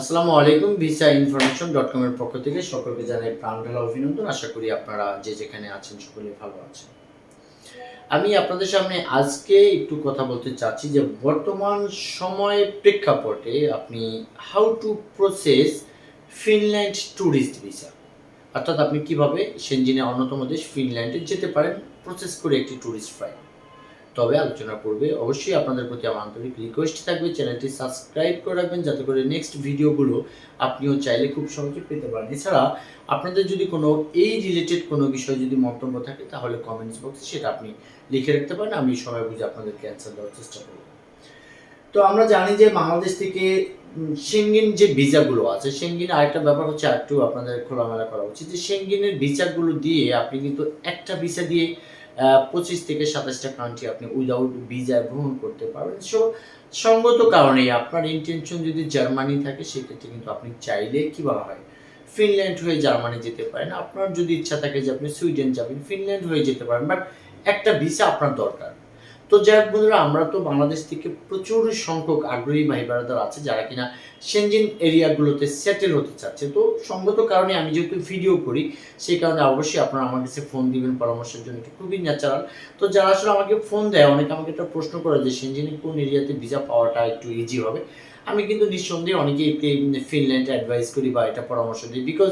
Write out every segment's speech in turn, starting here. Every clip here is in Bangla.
আসসালামু আলাইকুম, ভিসা ইনফরমেশন ডট কমের পক্ষ থেকে সকলকে জানাই প্রাণঢালা অভিনন্দন। আশা করি আপনারা যে যেখানে আছেন সকলে ভালো আছেন। আমি আপনাদের সামনে আজকে একটু কথা বলতে চাচ্ছি যে বর্তমান সময়ের প্রেক্ষাপটে আপনি how to process Finland tourist visa অর্থাৎ আপনি কীভাবে সেনজিনের অন্যতম দেশ ফিনল্যান্ডে যেতে পারেন প্রসেস করে একটি ট্যুরিস্ট ফ্লাইট তবে আলোচনা করবে অবশ্যই আপনাদের প্রতি আমার আন্তরিক রিকোয়েস্ট থাকবে। চ্যানেলটি সাবস্ক্রাইব করে রাখবেন যাতে করে নেক্সট ভিডিওগুলো আপনিও চাইলে খুব সহজে পেতে পারেন। এছাড়া আপনাদের যদি কোনো এই রিলেটেড কোনো বিষয় যদি মন্তব্য থাকে, তাহলে কমেন্টস বক্সে সেটা আপনি লিখে রাখতে পারেন, আমি সময় বুঝে আপনাদেরকে অ্যান্সার দেওয়ার চেষ্টা করব। তো আমরা জানি যে বাংলাদেশ থেকে সেঙ্গিন যে ভিসাগুলো আছে সেঙ্গিন আরেকটা ব্যাপার হচ্ছে একটু আপনাদের খোলামেলা করা উচিত যে সেঙ্গিনের ভিসাগুলো দিয়ে আপনি কিন্তু একটা ভিসা দিয়ে পঁচিশ থেকে সাতাশটা কান্ট্রি আপনি উইদাউট ভিজায় ভ্রমণ করতে পারবেন। সো সঙ্গত কারণে আপনার ইন্টেনশন যদি জার্মানি থাকে, সেক্ষেত্রে কিন্তু আপনি চাইলে কীভাবে হয়? ফিনল্যান্ড হয়ে জার্মানি যেতে পারেন। আপনার যদি ইচ্ছা থাকে যে আপনি সুইডেন যাবেন ফিনল্যান্ড হয়ে যেতে পারেন। বাট একটা ভিসা আপনার দরকার। তো যাই হোক বন্ধুরা, আমরা তো বাংলাদেশ থেকে প্রচুর সংখ্যক আগ্রহী ভাই আছে যারা কিনা সেনজিন এরিয়াগুলোতে সেটেল হতে চাচ্ছে। তো সঙ্গত কারণে আমি যেহেতু ভিডিও করি, সেই কারণে অবশ্যই আপনারা আমার কাছে ফোন দিবেন পরামর্শের জন্য খুবই ন্যাচারাল তো যারা আসলে আমাকে ফোন দেয়, অনেকে আমাকে একটা প্রশ্ন করে যে সেনজিনে কোন এরিয়াতে ভিসা পাওয়াটা একটু ইজি হবে? আমি কিন্তু নিঃসন্দেহে অনেকেই ফিনল্যান্ড অ্যাডভাইস করি বা এটা পরামর্শ দিই বিকজ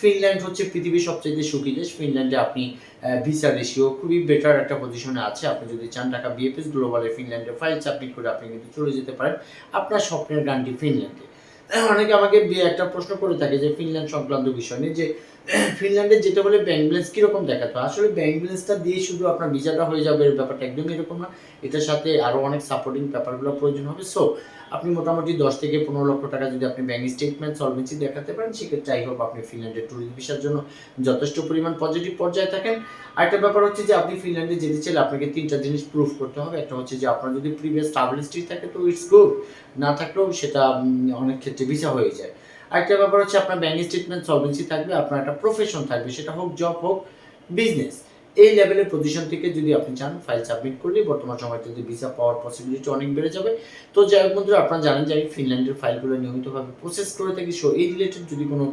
ফিনল্যান্ড হচ্ছে পৃথিবীর সবচেয়ে সুখী দেশ। ফিনল্যান্ডে আপনি ভিসা রেশিও খুবই বেটার একটা পজিশনে আছে। আপনি যদি চান টাকা বিএফএস গ্লোবালে ফিনল্যান্ডে ফাইল সাবমিট করে আপনি কিন্তু চলে যেতে পারেন। আপনার স্বপ্নের গানটি ফিনল্যান্ডে অনেকে আমাকে একটা প্রশ্ন করে থাকে যে ফিনল্যান্ড সংক্রান্ত বিষয় নিয়ে যে, ফিনল্যান্ডে যেতে বলে ব্যাংক ব্যালেন্স কীরকম দেখাতে? হয় আসলে ব্যাংক ব্যালেন্সটা দিয়ে শুধু আপনার ভিসাটা হয়ে যাবে এর ব্যাপারটা একদমই এরকম না। এটার সাথে আরও অনেক সাপোর্টিং পেপারগুলো প্রয়োজন হবে। সো আপনি মোটামুটি দশ থেকে পনেরো লক্ষ টাকা যদি আপনি ব্যাংক স্টেটমেন্ট সলভেন্সি দেখাতে পারেন, সেক্ষেত্রে আই হোপ আপনি ফিনল্যান্ডের ট্যুরিস্ট ভিসার জন্য যথেষ্ট পরিমাণ পজিটিভ পর্যায়ে থাকেন। আরেকটা ব্যাপার হচ্ছে যে, আপনি ফিনল্যান্ডে যেতে চাইলে আপনাকে তিনটা জিনিস প্রুফ করতে হবে। একটা হচ্ছে যে, আপনার যদি প্রিভিয়াস ট্রাভেল হিস্ট্রি থাকে, তো ইটস গুড না থাকলেও সেটা অনেক ক্ষেত্রে ভিসা হয়ে যায়। আরেকটা ব্যাপার হচ্ছে আপনার ব্যাংক স্টেটমেন্ট সলভেন্সি থাকবে, আপনার একটা প্রফেশন থাকবে, সেটা হোক জব হোক বিজনেস এই লেভেলের পজিশন থেকে যদি আপনি চান ফাইল সাবমিট করলে বর্তমান সময়তে যদি ভিসা পাওয়ার পসিবিলিটি অনেক বেড়ে যাবে। তো যাই হোক বন্ধুরা, আপনারা জানেন যে আমি ফিনল্যান্ডের ফাইলগুলো নিয়মিতভাবে প্রসেস করে থাকি। সো এই রিলেটেড যদি কোনো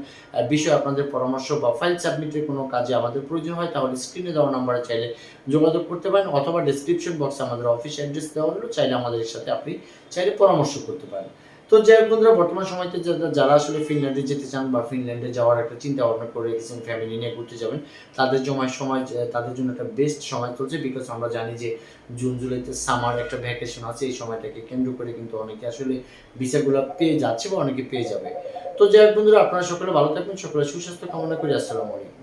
বিষয় আপনাদের পরামর্শ বা ফাইল সাবমিটের কোনো কাজে আমাদের প্রয়োজন হয়, তাহলে স্ক্রিনে দেওয়া নাম্বারে চাইলে যোগাযোগ করতে পারেন, অথবা ডেসক্রিপশন বক্সে আমাদের অফিস অ্যাড্রেস দেওয়া হলো, চাইলে আমাদের সাথে আপনি চাইলে পরামর্শ করতে পারেন। তো যাই হোক বন্ধুরা, বর্তমান সময়তে যারা- আসলে ফিনল্যান্ডে যেতে চান বা ফিনল্যান্ডে যাওয়ার একটা চিন্তা ভাবনা করে রেখেছেন ফ্যামিলি নিয়ে ঘুরতে যাবেন, তাদের জন্য সময় তাদের জন্য একটা বেস্ট সময় চলছে বিকজ আমরা জানি যে জুন, জুলাইতে সামার একটা ভ্যাকেশন আছে, এই সময়টাকে কেন্দ্র করে কিন্তু অনেকে আসলে ভিসাগুলো পেয়ে যাচ্ছে বা অনেকে পেয়ে যাবে। তো যাই হোক বন্ধুরা, আপনারা সকলে ভালো থাকবেন, সকলে সুস্বাস্থ্য কামনা করি, আসসালামু আলাইকুম।